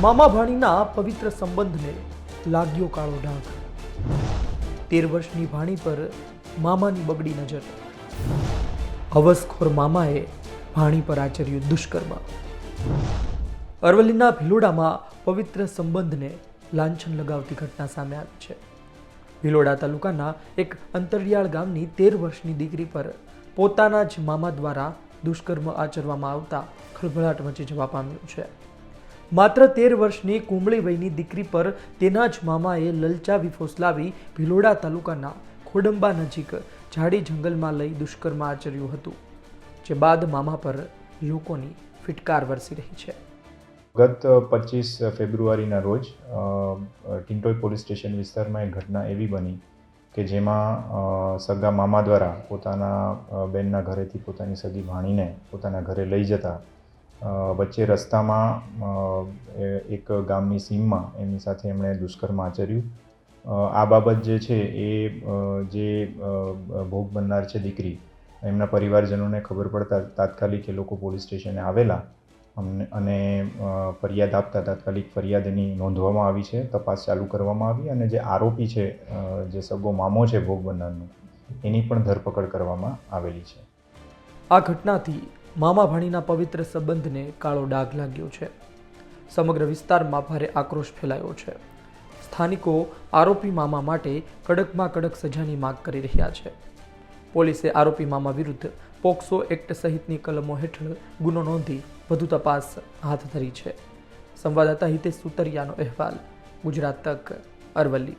મામા ભાણીના પવિત્ર સંબંધને લાગ્યો કાળો ડાઘ. તેર વર્ષની ભાણી પર મામાની બગડી નજર. હવસખોર મામાએ ભાણી પર આચર્યું દુષ્કર્મ. અરવલ્લીના ભિલોડામાં પવિત્ર સંબંધને લાંછન લગાવતી ઘટના સામે આવી છે. ભિલોડા તાલુકાના એક અંતરિયાળ ગામની તેર વર્ષની દીકરી પર પોતાના જ મામા દ્વારા દુષ્કર્મ આચરવામાં આવતા ખળભળાટ મચી જવા પામ્યું છે. માત્ર તેર વર્ષની કુંબળી વયની દીકરી પર તેના જ મામાએ લલચાવી ફોસલાવી ભિલોડા તાલુકાના ખોડંબા નજીક ઝાડી જંગલમાં લઈ દુષ્કર્મ આચર્યું હતું, જે બાદ મામા પર લોકોની ફિટકાર વરસી રહી છે. ગત પચીસ ફેબ્રુઆરીના રોજ ટિન્ટોઈ પોલીસ સ્ટેશન વિસ્તારમાં એક ઘટના એવી બની કે જેમાં સગા મામા દ્વારા પોતાના બેનના ઘરેથી પોતાની સગી ભાણીને પોતાના ઘરે લઈ જતા વચ્ચે રસ્તામાં એક ગામની સીમમાં એમની સાથે એમણે દુષ્કર્મ આચર્યું. આ બાબત જે છે એ જે ભોગ બનનાર છે દીકરી, એમના પરિવારજનોને ખબર પડતા તાત્કાલિક એ લોકો પોલીસ સ્ટેશને આવેલા. અને ફરિયાદ આપતા તાત્કાલિક ફરિયાદ એની નોંધવામાં આવી છે, તપાસ ચાલુ કરવામાં આવી અને જે આરોપી છે જે સગો મામો છે ભોગ બનનારનો, એની પણ ધરપકડ કરવામાં આવેલી છે. આ ઘટનાથી મામા ભાણીના પવિત્ર સંબંધને કાળો ડાઘ લાગ્યો છે. સમગ્ર વિસ્તારમાં ભારે આક્રોશ ફેલાયો છે. સ્થાનિકો આરોપી મામા માટે કડકમાં કડક સજાની માંગ કરી રહ્યા છે. પોલીસે આરોપી મામા વિરુદ્ધ પોક્સો એક્ટ સહિતની કલમો હેઠળ ગુનો નોંધી વધુ તપાસ હાથ ધરી છે. સંવાદદાતા હિતેશ સુતરિયાનો અહેવાલ, ગુજરાત તક, અરવલ્લી.